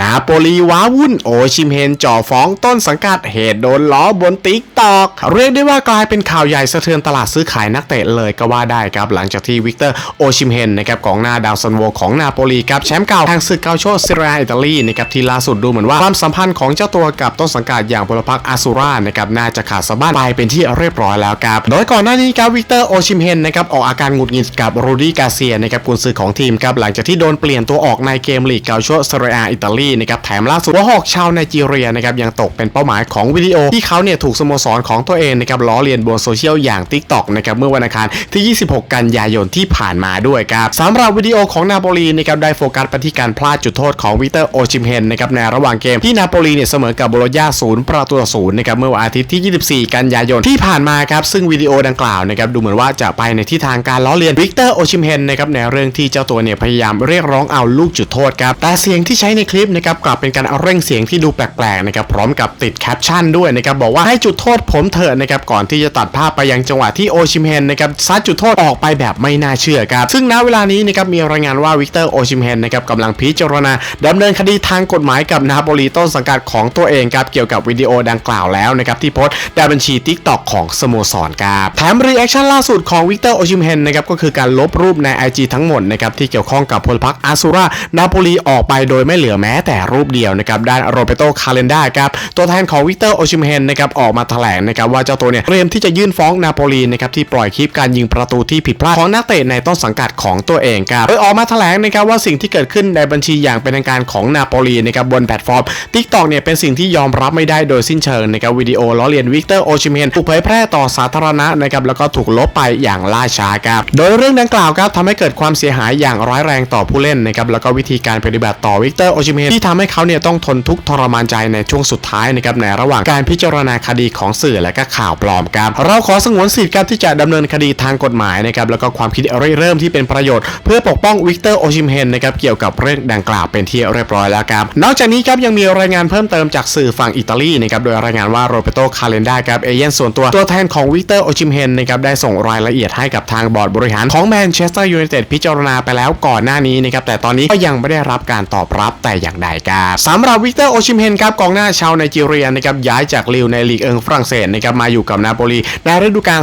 นาโปลีว้าวุ่นโอชิมเฮนจ่อฟ้องต้นสังกัดเหตุโดนล้อบนติ๊กตอกเรียกได้ว่ากลายเป็นข่าวใหญ่สะเทือนตลาดซื้อขายนักเตะเลยก็ว่าได้ครับ หลังจากที่วิกเตอร์โอชิมเฮนนะครับกองหน้าดาวซันโวของนาโปลีครับแชมป์เก่าทางศึกเกาโชซิเรียอิตาลีนะครับที่ล่าสุดดูเหมือนว่าความสัมพันธ์ของเจ้าตัวกับต้นสังกัดอย่างพลพรรคอาซูรานะครับน่าจะขาดสะบั้นไปเป็นที่เรียบร้อยแล้วครับโดยก่อนหน้านี้ครับวิกเตอร์โอชิมเฮนนะครับออกอาการหงุดหงิดกับรูดี้กาเซียนะครับกุนซือของทีมครับหลังจากที่โดนเปลี่ยนตัวออกในเกมลีกเกาโชซิเรียอิตาลีนะครับแถมล่าสุดว่าหอกชาวไนจีเรียนะครับยังตกเป็นเป้าหมายของวิดีโอที่เขาเนี่ยถูกสโมสรของตัวเองนะครับล้อเลียนบนโซเชียลอย่าง TikTok นะครับเมื่อวันอังคารที่ 26 กันยายนที่ผ่านมาด้วยครับสำหรับวิดีโอของนาโปลีนะครับได้โฟกัสไปที่การพลาดจุดโทษของวิเตอร์โอชิมเฮนนะครับในระหว่างเกมที่นาโปลีเนี่ยเสมอกับโบโลญาศูนย์ประตูต่อศูนย์นะครับเมื่อวันอาทิตย์ที่ 24 กันยายนที่ผ่านมาครับซึ่งวิดีโอดังกล่าวนะครับดูเหมือนว่าจะไปในทิศทางการล้อเลียนวิกเตอร์โอชิมเฮนนะครับในเรื่องที่เจ้าตัวเนี่ยพยายามเรียกร้องเอาลูกจุดโทษครับแต่เสียงที่ใช้ในคลิปนะครับกลับเป็นการเอาเร่งเสียงที่ดูแปลกๆนะครับพร้อมกับติดแคปชั่นด้วยนะครับบอกว่าให้จุดโทษผมเถอะนะครับก่อนที่จะตัดภาพไปยังจังหวะที่โอชิมเฮนนะครับซัดจุดโทษออกไปแบบไม่น่าเชื่อครับซึ่งณเวลานี้นะครับมีรายงานว่าวิกเตอร์โอชิมเฮนนะครับกำลังพิจารณาดำเนินคดีทางกฎหมายกับนาโปลีต้นสังกัดของตัวเองครับเกี่ยวกับวิดีโอดังกล่าวแล้วนะครับที่โพสต์ในบัญชี t ิ k t o k ของสโมสรครับแถมรีแอคชั่นล่าสุดของวิกเตอร์โอชิมเฮนนะครับก็คือการลบรูปใน IG ทั้งหมดนะครับที่เกี่ยวข้องกับพลพรรคอาซูรานาโปลีออกไปโดยไม่เหลือแม้แต่รูปเดียวนะครับด้านโรเบโตคาเลนดาครับตัวแทนของวิกเตอร์โอชิมเฮนนะครับออกมาแถลงนะครับว่าเจ้าตัวเนี่ยเตรียมที่จะยื่นฟ้องนาโปลีนะครับที่ปล่อยคลิปการยิงประตูที่ผิดพลาดของนักเตะในต้นสังกัดของตัวเองครับโดยออกมาแถลงนะครับว่าสิ่งที่เกิดขึ้นในบัญชีอย่างเป็นทางการของนาโปลีนะครับบนแพลตฟอร์ม TikTok เนี่ยเป็นสิ่งที่ยอมรับไม่ได้โดยสิ้นเชิงนะครับวิดีโอล้อเลียนวิกเตอร์โอชิมเฮนถูกเผยแพร่ต่อสาธารณะนะครับแล้วก็ถูกลบไปอย่างล่าช้าครับโดยเรื่องดังกล่าวครับทำให้เกิดความเสียหายอย่างร้ายแรงต่อผู้เล่นนะครับแล้วก็วิธีการปฏิบัติต่อวิกเตอร์โอชิมเฮนที่ทำให้เขาเนี่ยต้องทนทุกข์ทรมานใจในช่วงสุดท้ายนะครับในระหว่างการพิจารณาคดีของสื่อและก็ข่าวปลอมครับเราขอสงวนสิทธิ์ครับที่จะดำเนินคดีทางกฎหมายนะครับแล้วก็ความคิดริเริ่มที่เป็นประโยชน์เพื่อปกป้องวิกเตอร์โอชิมเฮนนะครับเกี่ยวกับเรื่องดังกล่าวเป็นที่เรียบร้อยแล้วครับนอกจากนี้ครับยังมีรายงานเพิ่มเติมจากสื่อฝั่งอิตาลีนะครับโดยรายงานว่าโรเบโตคาเลนดาครับเอเย่นส่วนตัวตัวแทนของวิกเตอร์โอชิมเฮนนะครับได้ส่งรายละเอียดให้กับทางบอร์ดบริหารของแมนเชสเตอร์ยูไนเต็ดพิจารณาไปแล้วก่อนหน้านี้นะครับแต่ตอนนี้ก็ยังไม่ได้รับการตอบรับแต่อย่างใดครับสำหรับวิกเตอร์โอชิมเฮนครับกองหน้าชาวไนจีเรียนะครับย้ายจากลิวในลีกเอิงฝรั่งเศสนะครับมาอยู่กับนาโปลีในฤดูกาล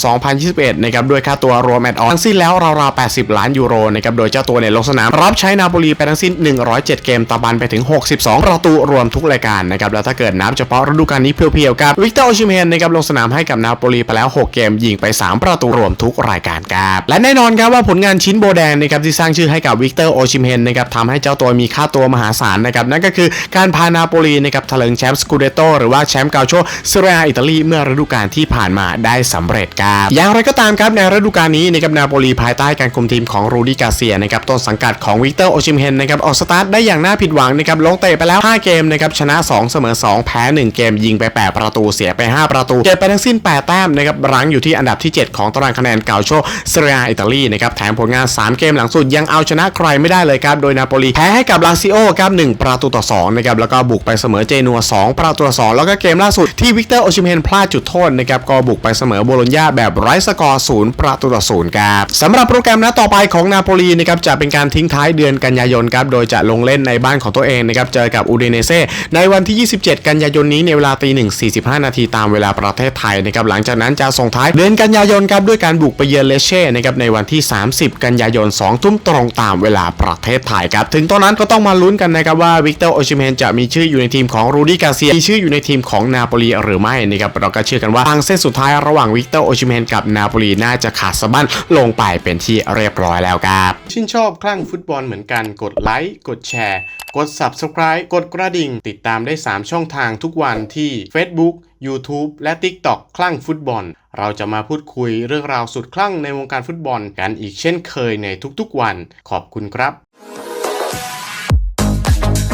2020-2021 นะครับด้วยค่าตัวรวมแอดออนทั้งสิ้นแล้วราวๆ 80 ล้านยูโรนะครับโดยเจ้าตัวเนี่ยลงสนามรับใช้นาโปลีไปทั้งสิ้น 107 เกมตะบันไปถึง 62 ประตูรวมทุกรายการนะครับแล้วถ้าเกิดนับเฉพาะฤดูกาลนี้เพียวๆครับวิกเตอร์โอชิเมนนะครับลงสนามให้กับนาโปลีไปแล้ว 6 เกมยิงไป 3 ประตูรวมทุกรายการครับและแน่นอนครับว่าผลงานชิ้นโบแดงนะครับที่สร้างชื่อให้กับวิกเตอร์โอชิเมนนะครับทำให้เจ้าตัวมีค่าตัวัวมหาศาลนะครับนั่นก็คือการพานาโปลีนะครับเถลิงแชมป์สกูเดโตหรือว่าแชมป์เกาโชเซเรียอิตาลีเมื่อฤดูกาลที่ผ่านมาได้สำเร็จครับอย่างไรก็ตามครับในฤดูกาลนี้นะครับนาโปลีภายใต้การคุมทีมของรูดี้กาเซียนะครับต้นสังกัดของวิกเตอร์โอชิมเฮนนะครับออกสตาร์ทได้อย่างน่าผิดหวังนะครับลงเตะไปแล้ว 5 เกมนะครับชนะ 2 เสมอ 2 แพ้ 1 เกมยิงไป 8 ประตูเสียไป 5 ประตูเก็บไปทั้งสิ้น 8 แต้มนะครับรั้งอยู่ที่อันดับที่ 7 ของตารางคะแนนเกาโชเซเรียอิตาลีนะครับแถมผลงาน 3 เกมหลังสุดยังเอาชนะใครไม่ได้เลยครับโดยนาโปลีแพ้ให้กับลาซิโอครับ1ประตูต่อ2นะครับแล้วก็บุกไปเสมอเจนัว 2 ประตูต่อ2แล้วก็เกมล่าสุดที่วิกเตอร์โอชิเฮนพลาดจุดโทษนะครับก็บุกไปเสมอโบโลญญาแบบไร้สกอร์0ประตูต่อ0ครับสำหรับโปรแกรมนัดต่อไปของนาโปลีนะครับจะเป็นการทิ้งท้ายเดือนกันยายนครับโดยจะลงเล่นในบ้านของตัวเองนะครับเจอกับอูเดเนเซ่ในวันที่ 27 กันยายนนี้ในเวลาตีหนึ่ง45 นาทีตามเวลาประเทศไทยนะครับหลังจากนั้นจะส่งท้ายเดือนกันยายนครับด้วยการบุกไปเยือนเลเช่นะครับในวันที่ 30 กันยายน 2 ทุ่มตรงตามเวลาประเทศไทยครับถึงตอนนั้นก็ต้องมาลุ้นกันนะครับว่าวิกเตอร์โอชิเมนจะมีชื่ออยู่ในทีมของรูดี้กาเซียมีชื่ออยู่ในทีมของนาโปลีหรือไม่นะครับเราก็เชื่อกันว่าทางเส้นสุดท้ายระหว่างวิกเตอร์โอชิเมนกับนาโปลีน่าจะขาดสะบั้นลงไปเป็นที่เรียบร้อยแล้วครับชื่นชอบคลั่งฟุตบอลเหมือนกันกดไลค์กดแชร์ กด Subscribe กดกระดิ่ง ติดตามได้ 3 ช่องทางทุกวันที่ Facebook YouTube และ TikTok คลั่งฟุตบอล เราจะมาพูดคุยเรื่องราวสุดคลั่งในวงการฟุตบอลกันอีกเช่นเคยในทุกๆวัน ขอบคุณครับ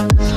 Yeah.